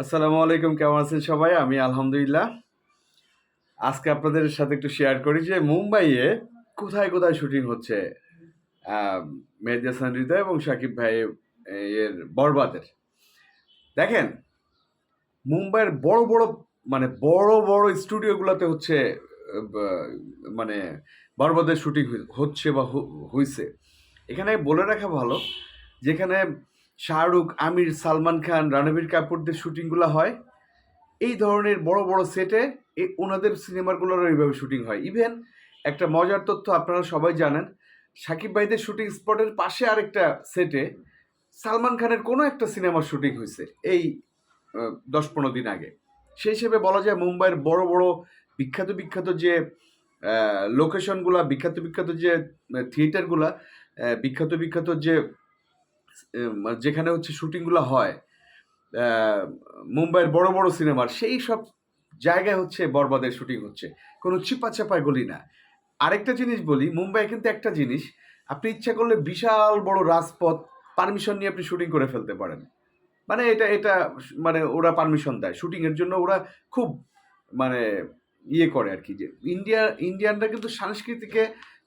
আসসালামু আলাইকুম, কেমন আছেন সবাই? আমি আলহামদুলিল্লাহ। আজকে আপনাদের সাথে একটু শেয়ার করি যে মুম্বাইয়ে কোথায় কোথায় শুটিং হচ্ছে মেহেদি হাসান হৃদয় এবং সাকিব ভাই এর বরবাদের। দেখেন, মুম্বাইয়ের বড় বড় মানে বড় বড় স্টুডিওগুলোতে হচ্ছে মানে বরবাদের শুটিং হচ্ছে বা হইছে। এখানে বলে রাখা ভালো, যেখানে শাহরুখ, আমির, সালমান খান, রণবীর কাপুরদের শুটিংগুলো হয়। এই ধরনের বড় বড় সেটে এই ওনাদের সিনেমাগুলোরও এইভাবে শুটিং হয়। ইভেন একটা মজার তথ্য আপনারা সবাই জানেন, সাকিব ভাইদের শুটিং স্পটের পাশে আরেকটা সেটে সালমান খানের কোনো একটা সিনেমার শুটিং হয়েছে এই দশ পনেরো দিন আগে। সেই হিসেবে বলা যায় মুম্বাইয়ের বড় বড় বিখ্যাত বিখ্যাত যে লোকেশনগুলা বিখ্যাত বিখ্যাত যে থিয়েটারগুলা বিখ্যাত বিখ্যাত যে যেখানে হচ্ছে শুটিংগুলো হয় মুম্বাইয়ের বড় বড় সিনেমার, সেই সব জায়গায় হচ্ছে বরবাদের শুটিং হচ্ছে। কোনো চিপা চাপায় গলি না। আরেকটা জিনিস বলি, মুম্বাই কিন্তু একটা জিনিস, আপনি ইচ্ছা করলে বিশাল বড় রাজপথ পারমিশন নিয়ে আপনি শুটিং করে ফেলতে পারেন। মানে এটা এটা মানে ওরা পারমিশন দেয়। শুটিংয়ের জন্য ওরা খুব মানে ইয়ে করে আর কি যে, ইন্ডিয়া, ইন্ডিয়ানরা কিন্তু সংস্কৃতিকে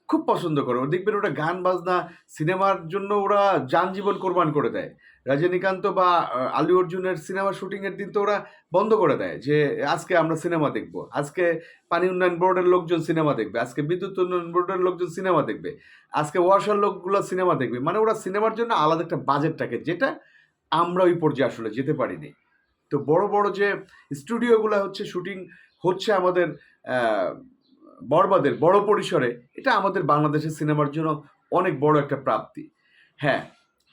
খুব পছন্দ করে। ওরা দেখবেন ওটা গান, বাজনা, সিনেমার জন্য ওরা যান জীবন কোরবান করে দেয়। রজনীকান্ত বা আলু অর্জুনের সিনেমা শুটিংয়ের দিন তো ওরা বন্ধ করে দেয় যে, আজকে আমরা সিনেমা দেখব। আজকে পানি উন্নয়ন বোর্ডের লোকজন সিনেমা দেখবে। আজকে বিদ্যুৎ উন্নয়ন বোর্ডের লোকজন সিনেমা দেখবে। আজকে ওয়াশার লোকগুলো সিনেমা দেখবে। মানে ওরা সিনেমার জন্য আলাদা একটা বাজেট থাকে যেটা আমরা ওই পর্যায়ে আসলে যেতে পারিনি। তো বড় বড় যে স্টুডিওগুলো হচ্ছে শুটিং হচ্ছে আমাদের বরবাদের বড় পরিসরে এটা আমাদের বাংলাদেশের সিনেমার জন্য অনেক বড় একটা প্রাপ্তি। হ্যাঁ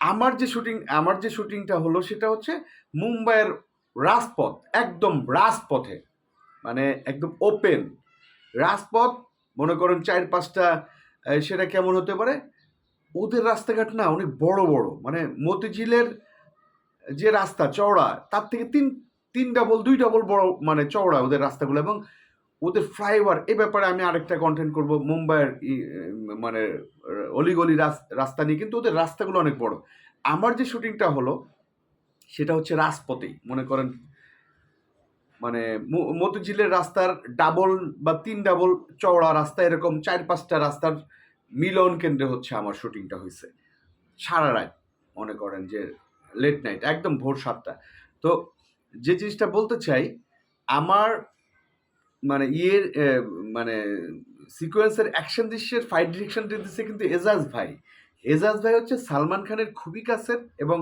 আমার যে শুটিং আমার যে শুটিংটা হলো সেটা হচ্ছে মুম্বাইয়ের রাজপথ, একদম রাজপথে মানে একদম ওপেন রাজপথ, মনে করেন চার পাঁচটা সেটা কেমন হতে পারে? ওদের রাস্তাঘাট না অনেক বড় বড় মানে মতিঝিলের যে রাস্তা, চওড়া, তার থেকে তিন তিন ডাবল দুই ডাবল বড় মানে চওড়া ওদের রাস্তাগুলো এবং ওদের ফ্লাইওভার এ ব্যাপারে আমি আরেকটা কন্টেন্ট করব, মুম্বাইয়ের মানে অলিগলি রাস্তা নিয়ে, কিন্তু ওদের রাস্তাগুলো অনেক বড়। আমার যে শুটিংটা হলো, সেটা হচ্ছে রাজপথেই মনে করেন মানে মতিঝিলের রাস্তার ডাবল বা তিন ডাবল চওড়া রাস্তা, এরকম চার পাঁচটা রাস্তার মিলন কেন্দ্রে হচ্ছে আমার শুটিংটা হয়েছে। সারা রাত, মনে করেন যে লেট নাইট একদম ভোর সাতটা। তো, যে জিনিসটা বলতে চাই, আমার মানে ইয়ের মানে সিকোয়েন্সের অ্যাকশন দৃশ্যের, ফাইট ডিরেকশন দিচ্ছে কিন্তু এজাজ ভাই। এজাজ ভাই হচ্ছে সালমান খানের খুবই কাছের এবং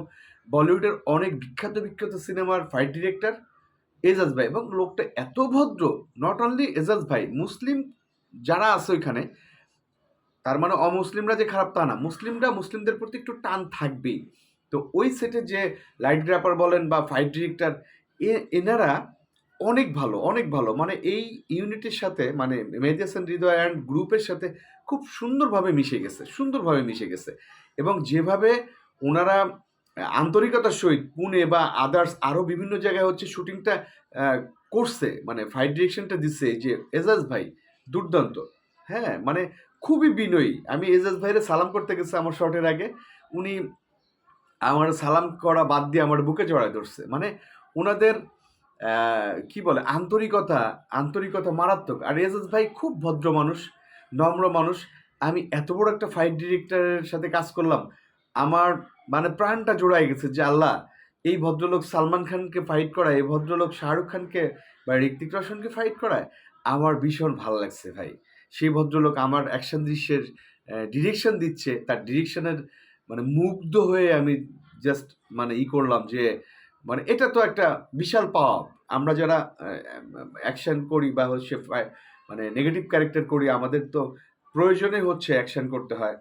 বলিউডের অনেক বিখ্যাত বিখ্যাত সিনেমার ফাইট ডিরেক্টর এজাজ ভাই এবং লোকটা এত ভদ্র নট অনলি এজাজ ভাই, মুসলিম যারা আছে ওইখানে, তার মানে অমুসলিমরা যে খারাপ তা না, মুসলিমরা মুসলিমদের প্রতি একটু টান থাকবেই। তো ওই সেটে যে লাইট গ্র্যাপার বলেন বা ফাইট ডিরেক্টর এনারা অনেক ভালো অনেক ভালো। মানে এই ইউনিটের সাথে মানে মেহেদি হাসান হৃদয় অ্যান্ড গ্রুপের সাথে খুব সুন্দরভাবে মিশে গেছে, সুন্দরভাবে মিশে গেছে। এবং যেভাবে ওনারা আন্তরিকতার সহিত পুনে বা আদার্স আরও বিভিন্ন জায়গায় হচ্ছে শুটিংটা করছে মানে ফাইট ডিরেকশনটা দিচ্ছে যে, এজাজ ভাই, দুর্দান্ত। হ্যাঁ মানে খুবই বিনয়ী। আমি এজাজ ভাইরে সালাম করতে গেছি আমার শর্টের আগে। উনি আমার সালাম করা বাদ দিয়ে আমার বুকে জড়ায় ধরছে। মানে ওনাদের কি বলে? আন্তরিকতা আন্তরিকতা মারাত্মক। আর এজাজ ভাই খুব ভদ্র মানুষ, নম্র মানুষ। আমি এত বড় একটা ফাইট ডিরেক্টরের সাথে কাজ করলাম। আমার মানে প্রাণটা জোড়ায় গেছে যে আল্লাহ, এই ভদ্রলোক সালমান খানকে ফাইট করায়, এই ভদ্রলোক শাহরুখ খানকে বা ঋত্বিক রোশনকে ফাইট করায়, আমার ভীষণ ভালো লাগছে ভাই। সেই ভদ্রলোক আমার অ্যাকশন দৃশ্যের ডিরেকশন দিচ্ছে। তার ডিরেকশনের মানে মুগ্ধ হয়ে আমি জাস্ট মানে ই করলাম যে মানে এটা তো একটা বিশাল পাওয়া আমরা যারা অ্যাকশন করি বা হচ্ছে মানে নেগেটিভ ক্যারেক্টার করি, আমাদের তো প্রয়োজনে হচ্ছে অ্যাকশন করতে হয়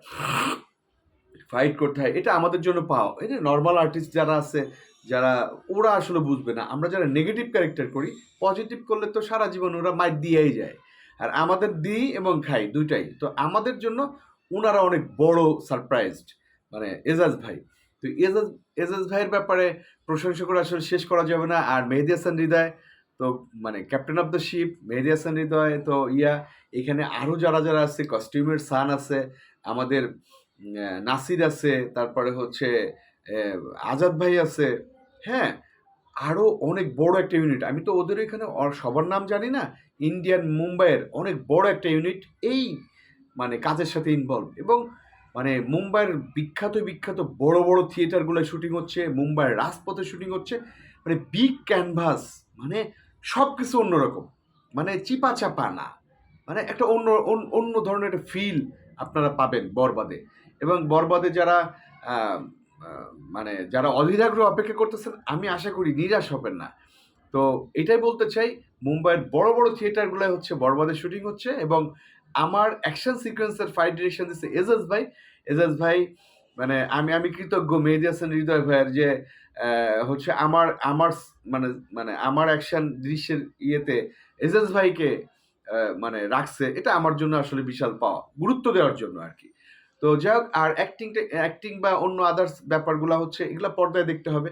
ফাইট করতে হয়, এটা আমাদের জন্য পাওয়া। যে নর্মাল আর্টিস্ট যারা আছে, যারা, ওরা আসলে বুঝবে না। আমরা যারা নেগেটিভ ক্যারেক্টার করি পজিটিভ করলে তো সারা জীবন ওরা মাইট দিয়েই যায়। আর আমাদের দিই এবং খাই দুইটাই। তো আমাদের জন্য ওনারা অনেক বড় সারপ্রাইজড মানে এজাজ ভাই। তো এজাজ এজাজ ভাইয়ের ব্যাপারে প্রশংসা করে আসলে শেষ করা যাবে না। আর মেহেদি হাসান হৃদয়, তো মানে captain of the ship Mehedi Hasan Hridoy, তো ইয়া, এখানে আরও যারা যারা আছে কস্টিউমের সান আছে, আমাদের নাসির আছে, তারপরে হচ্ছে আজাদ ভাই আছে। হ্যাঁ আরও অনেক বড় একটা ইউনিট আমি তো ওদের এখানে সবার নাম জানি না ইন্ডিয়ান মুম্বাইয়ের অনেক বড় একটা ইউনিট এই মানে কাজের সাথে ইনভলভ এবং মানে মুম্বাইয়ের বিখ্যাত বিখ্যাত বড় বড় থিয়েটারগুলো শুটিং হচ্ছে, মুম্বাইয়ের রাজপথে শুটিং হচ্ছে মানে বিগ ক্যানভাস মানে সব কিছু অন্যরকম মানে চিপা চাপা না মানে একটা অন্য অন্য- ধরনের একটা ফিল আপনারা পাবেন বরবাদে। এবং বরবাদে যারা মানে যারা অধীরাগ্রহ অপেক্ষা করতেছেন, আমি আশা করি নিরাশ হবেন না। তো এটাই বলতে চাই, মুম্বাইয়ের বড় বড় থিয়েটারগুলো হচ্ছে বরবাদে শুটিং হচ্ছে এবং আমার অ্যাকশন সিকোয়েন্সের ফাইট ডিরেকশন দিচ্ছে এজাজ ভাই। এজাজ ভাই মানে আমি আমি কৃতজ্ঞ মেহেদি হাসান হৃদয় ভাইয়ের যে হচ্ছে আমার আমার মানে মানে আমার অ্যাকশন দৃশ্যের ইয়েতে এজাজ ভাইকে মানে রাখছে, এটা আমার জন্য আসলে বিশাল পাওয়া, গুরুত্ব দেওয়ার জন্য আর কি তো যাই হোক, আর অ্যাক্টিংটা অ্যাক্টিং বা অন্য আদার্স ব্যাপারগুলো হচ্ছে, এগুলো পর্দায় দেখতে হবে।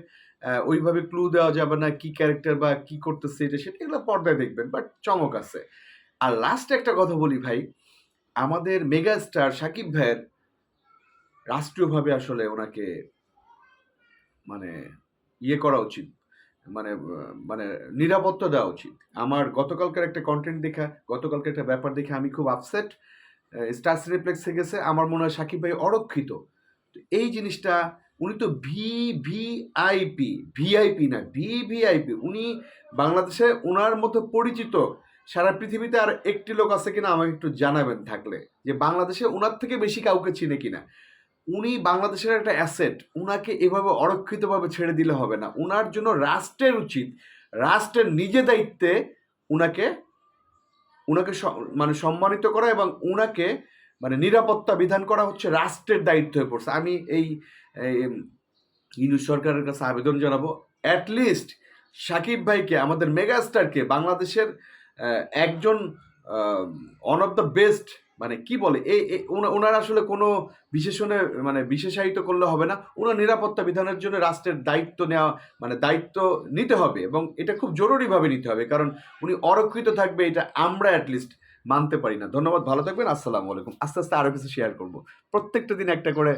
ওইভাবে ক্লু দেওয়া যাবে না কি ক্যারেক্টার বা কি করতেছে এটা, সেটা এগুলো পর্দায় দেখবেন বাট চমক আছে। আর লাস্ট একটা কথা বলি ভাই, আমাদের মেগা স্টার সাকিব ভাইয়ের রাষ্ট্রীয়ভাবে আসলে ওনাকে মানে ইয়ে করা উচিত মানে মানে নিরাপত্তা দেওয়া উচিত। আমার গতকালকার একটা কন্টেন্ট দেখা, গতকালকার একটা ব্যাপার দেখে আমি খুব আপসেট স্টার সিনেপ্লেক্সে গেছে, আমার মনে হয় সাকিব ভাই অরক্ষিত। এই জিনিসটা উনি তো ভি ভি আইপি ভিআইপি না ভি ভিআইপি উনি বাংলাদেশে ওনার মতো পরিচিত সারা পৃথিবীতে আর একটি লোক আছে কিনা আমাকে একটু জানাবেন থাকলে, যে বাংলাদেশে ওনার থেকে বেশি কাউকে চিনে কিনা। উনি বাংলাদেশের একটা অ্যাসেট, উনাকে এভাবে অরক্ষিতভাবে ছেড়ে দিলে হবে না। উনার জন্য রাষ্ট্রের উচিত, রাষ্ট্রের নিজে দায়িত্বে উনাকে উনাকে স- মানে সম্মানিত করা এবং উনাকে মানে নিরাপত্তা বিধান করা হচ্ছে রাষ্ট্রের দায়িত্ব হয়ে পড়ছে। আমি এই ইনু সরকারের কাছে আবেদন জানাব। অ্যাটলিস্ট সাকিব ভাইকে, আমাদের মেগাস্টারকে, বাংলাদেশের একজন অন অফ দ্য বেস্ট মানে কি বলে এই এই- ওনা- ওনার আসলে কোনো বিশেষণে মানে বিশেষায়িত করলে হবে না। ওনার নিরাপত্তা বিধানের জন্য রাষ্ট্রের দায়িত্ব নেওয়া মানে দায়িত্ব নিতে হবে এবং এটা খুব জরুরিভাবে নিতে হবে। কারণ উনি অরক্ষিত থাকবে, এটা আমরা অ্যাটলিস্ট মানতে পারি না। ধন্যবাদ, ভালো থাকবেন, আসসালামু আলাইকুম। আস্তে আস্তে আরও কিছু শেয়ার করব। প্রত্যেকটা দিন একটা করে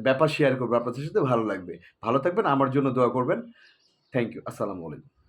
ব্যাপার শেয়ার করব আপনাদের সাথে, ভালো লাগবে। ভালো থাকবেন, আমার জন্য দোয়া করবেন। থ্যাংক ইউ আসসালামু আলাইকুম।